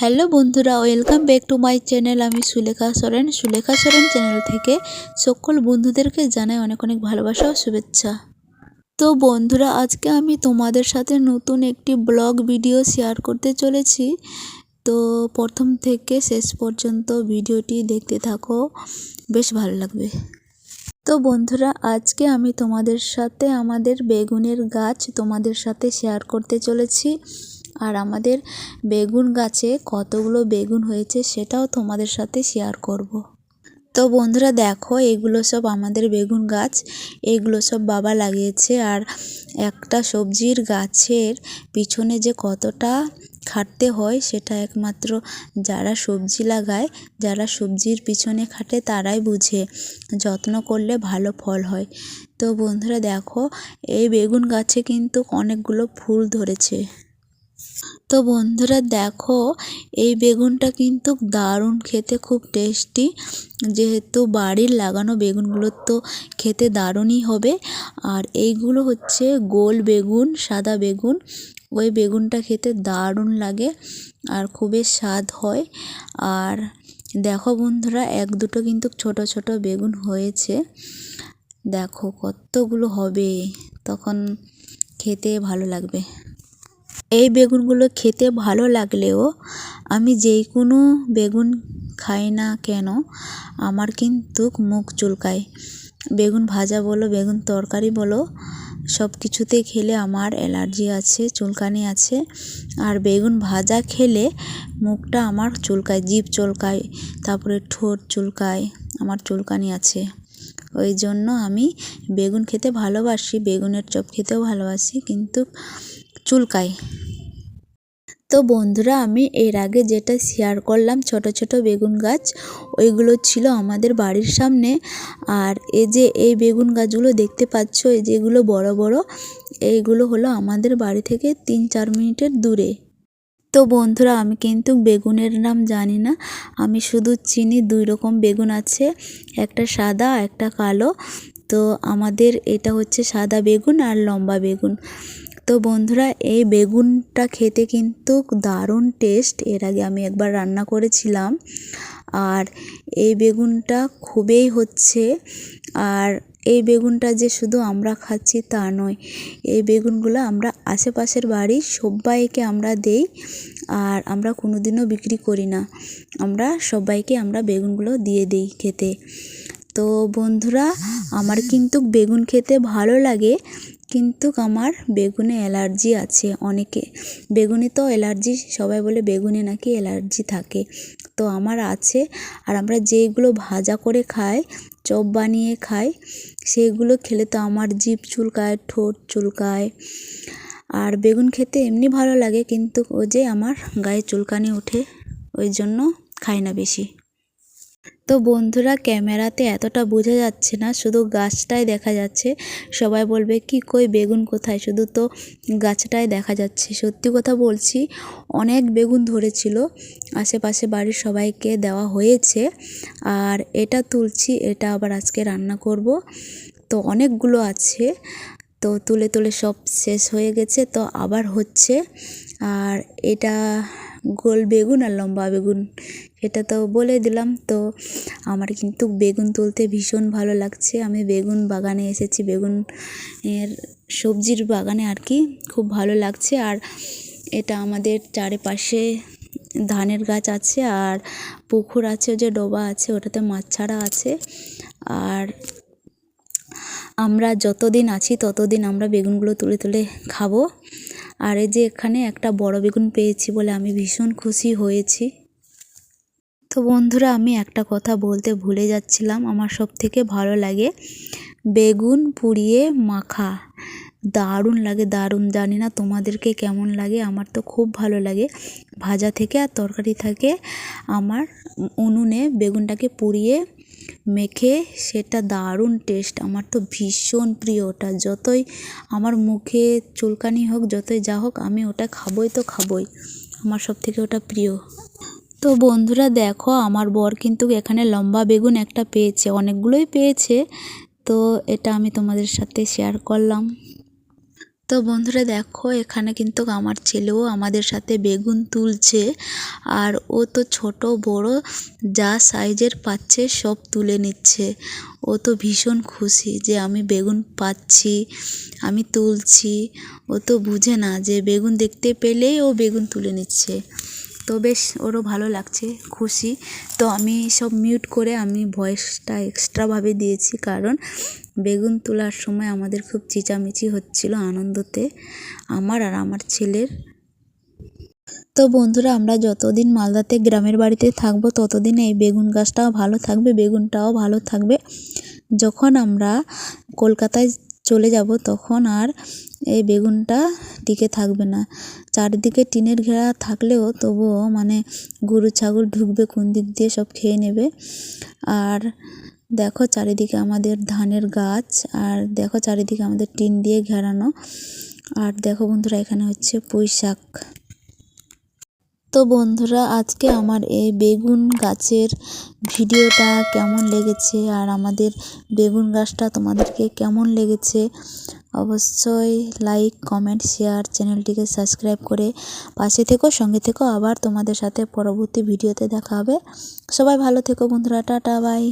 Hello বন্ধুরা, welcome back to my channel. আমি Sulekha Soren. Sulekha Soren channel থেকে সকল বন্ধুদেরকে জানাই অনেক অনেক ভালোবাসা ও শুভেচ্ছা। তো বন্ধুরা, আজকে আমি তোমাদের সাথে নতুন একটি ব্লগ ভিডিও শেয়ার করতে চলেছি। তো প্রথম থেকে শেষ পর্যন্ত ভিডিওটি দেখতে থাকো, বেশ ভালো লাগবে। তো বন্ধুরা, আজকে আমি তোমাদের সাথে আমাদের বেগুনের গাছ তোমাদের সাথে শেয়ার করতে চলেছি। আর আমাদের বেগুন গাছে কতগুলো বেগুন হয়েছে সেটাও তোমাদের সাথে শেয়ার করব। তো বন্ধুরা দেখো, এগুলো সব আমাদের বেগুন গাছ, এগুলো সব বাবা লাগিয়েছে আর একটা সবজির গাছের পিছনে যে কতটা খাটতে হয় সেটা একমাত্র যারা সবজি লাগায়, যারা সবজির পিছনে খাটে তারাই বুঝে, যত্ন করলে ভালো ফল হয় তো বন্ধুরা দেখো, এই বেগুন গাছে কিন্তু অনেকগুলো ফুল ধরেছে তো বন্ধুরা দেখো, এই বেগুনটা কিন্তু দারুণ খেতে, খুব টেস্টি। যেহেতু বাড়ির লাগানো বেগুনগুলো তো খেতে দারুণই হবে। আর এইগুলো হচ্ছে গোল বেগুন, সাদা বেগুন। ওই বেগুনটা খেতে দারুণ লাগে আর খুবই স্বাদ হয়। আর দেখো বন্ধুরা, এক দুটো কিন্তু ছোট ছোট বেগুন হয়েছে। দেখো কতগুলো হবে, তখন খেতে ভালো লাগবে। এই বেগুনগুলো খেতে ভালো লাগলেও আমি যেই কোনো বেগুন খাই না কেন, আমার কিন্তু মুখ চুলকায়। বেগুন ভাজা বলো, বেগুন তরকারি বলো সব কিছুতে খেলে আমার অ্যালার্জি আছে, চুলকানি আছে। আর বেগুন ভাজা খেলে মুখটা আমার চুলকায়, জিভ চুলকায়, তারপরে ঠোঁট চুলকায়, আমার চুলকানি আছে। ওই জন্য আমি বেগুন খেতে ভালোবাসি, বেগুনের চপ খেতেও ভালোবাসি, কিন্তু চুলকায়। তো বন্ধুরা, আমি এর আগে যেটা শেয়ার করলাম, ছোট ছোট বেগুন গাছ, ওইগুলো ছিল আমাদের বাড়ির সামনে। আর এই যে এই বেগুন গাছগুলো দেখতে পাচ্ছ, এই যেগুলো বড় বড়, এইগুলো হলো আমাদের বাড়ি থেকে তিন চার মিনিটের দূরে। তো বন্ধুরা, আমি কিন্তু বেগুনের নাম জানি না। আমি শুধু চিনি, দুই রকম বেগুন আছে, একটা সাদা, একটা কালো। তো আমাদের এটা হচ্ছে সাদা বেগুন আর লম্বা বেগুন। তো বন্ধুরা, এই বেগুনটা খেতে কিন্তু দারুণ টেস্ট এর আগে আমি একবার রান্না করেছিলাম আর এই বেগুনটা খুবই হচ্ছে। আর এই বেগুনটা যে শুধু আমরা খাচ্ছি তা নয়, এই বেগুনগুলো আমরা আশেপাশের বাড়ি সবাইকে আমরা দেই আর আমরা কোনো দিনও বিক্রি করি না। আমরা সবাইকে আমরা বেগুনগুলো দিয়ে দিই খেতে। তো বন্ধুরা, আমার কিন্তু বেগুন খেতে ভালো লাগে কিন্তু আমার বেগুনে অ্যালার্জি আছে অনেকে। বেগুনে তো অ্যালার্জি, সবাই বলে বেগুনে নাকি অ্যালার্জি থাকে। তো আমার আছে, আর আমরা যেগুলো ভাজা করে খাই, চপ বানিয়ে খাই সেগুলো খেলে তো আমার জিভ চুলকায়, ঠোঁট চুলকায়। আর বেগুন খেতে এমনি ভালো লাগে, কিন্তু ও যে আমার গায়ে চুলকানি ওঠে, ওই জন্য খাই না বেশি। তো বন্ধুরা, ক্যামেরাতে এতটা বোঝা যাচ্ছে না, শুধু গাছটাই দেখা যাচ্ছে। সবাই বলবে, কি কই, বেগুন কোথায়? শুধু তো গাছটাই দেখা যাচ্ছে। সত্যি কথা বলছি, অনেক বেগুন ধরেছিল। আশেপাশে বাড়ির সবাইকে দেওয়া হয়েছে। আর এটা তুলছি, এটা আবার আজকে রান্না করব। তো অনেকগুলো আছে। তো তুলে তুলে সব শেষ হয়ে গেছে, তো আবার হচ্ছে। আর এটা গোল বেগুন আর লম্বা বেগুন। এটা তো বলে দিলাম। তো আমার কিন্তু বেগুন তুলতে ভীষণ ভালো লাগছে। আমি বেগুন বাগানে এসেছি। বেগুন এর সবজির বাগানে আর কি খুব ভালো লাগছে। আর এটা আমাদের চারিপাশে ধানের গাছ আছে আর পুকুর আছে, যে ডোবা আছে, ওটাতে মাছ ছাড়া আছে। আর আমরা যতদিন আছি, ততদিন আমরা বেগুনগুলো তুলে তুলে খাব। আর এই যে এখানে একটা বড় বেগুন পেয়েছি বলে আমি ভীষণ খুশি হয়েছি। তো বন্ধুরা, আমি একটা কথা বলতে ভুলে যাচ্ছিলাম। আমার সব থেকে ভালো লাগে বেগুন পুড়িয়ে মাখা। দারুণ লাগে, দারুণ। জানি না তোমাদেরকে কেমন লাগে, আমার তো খুব ভালো লাগে। ভাজা থেকে আর তরকারি থাকে আমার উনুনে বেগুনটাকে পুড়িয়ে মেখে, সেটা দারুণ টেস্ট। আমার তো ভীষণ প্রিয় ওটা। যতই আমার মুখে চুলকানি হোক, যতই যা হোক, আমি ওটা খাবই তো খাবই। আমার সব থেকে ওটা প্রিয়। তো বন্ধুরা দেখো, আমার বর কিন্তু এখানে লম্বা বেগুন একটা পেয়েছে, অনেকগুলোই পেয়েছে। তো এটা আমি তোমাদের সাথে শেয়ার করলাম। তো বন্ধুরা দেখো, এখানে কিন্তু আমার ছেলেও আমাদের সাথে বেগুন তুলছে আর ও তো ছোট, বড়, যা সাইজের পাচ্ছে সব তুলে নিচ্ছে। ও তো ভীষণ খুশি যে আমি বেগুন পাচ্ছি, আমি তুলছি। ও তো বুঝে না যে বেগুন দেখতে পেলেই ও বেগুন তুলে নিচ্ছে। তো বেশ ওরও ভালো লাগছে, খুশি। তো আমি সব মিউট করে আমি ভয়েসটা এক্সট্রাভাবে দিয়েছি কারণ বেগুন তোলার সময় আমাদের খুব চেঁচামেচি হচ্ছিল আনন্দতে, আমার আর আমার ছেলের। তো বন্ধুরা, আমরা যতদিন মালদাতে গ্রামের বাড়িতে থাকব ততদিন এই বেগুন গাছটাও ভালো থাকবে, বেগুনটাও ভালো থাকবে। যখন আমরা কলকাতায় চলে যাব, তখন আর এই বেগুনটা টিকে থাকবে না। চারিদিকে টিনের ঘেরা থাকলেও তবুও মানে গরু, ছাগল ঢুকবে কোন দিক দিয়ে সব খেয়ে নেবে। আর দেখো চারিদিকে আমাদের ধানের গাছ, আর দেখো চারিদিকে আমাদের টিন দিয়ে ঘেরানো। আর দেখো বন্ধুরা, এখানে হচ্ছে পুঁই শাক তো বন্ধুরা, আজকে আমার এই বেগুন গাছের ভিডিওটা কেমন লেগেছে আর আমাদের বেগুন গাছটা তোমাদেরকে কেমন লেগেছে অবশ্যই লাইক কমেন্ট শেয়ার চ্যানেলটিকে সাবস্ক্রাইব করে পাশে থেকো, সঙ্গে থেকো। আবার তোমাদের সাথে পরবর্তী ভিডিওতে দেখা হবে। সবাই ভালো থেকো বন্ধুরা, টাটা বাই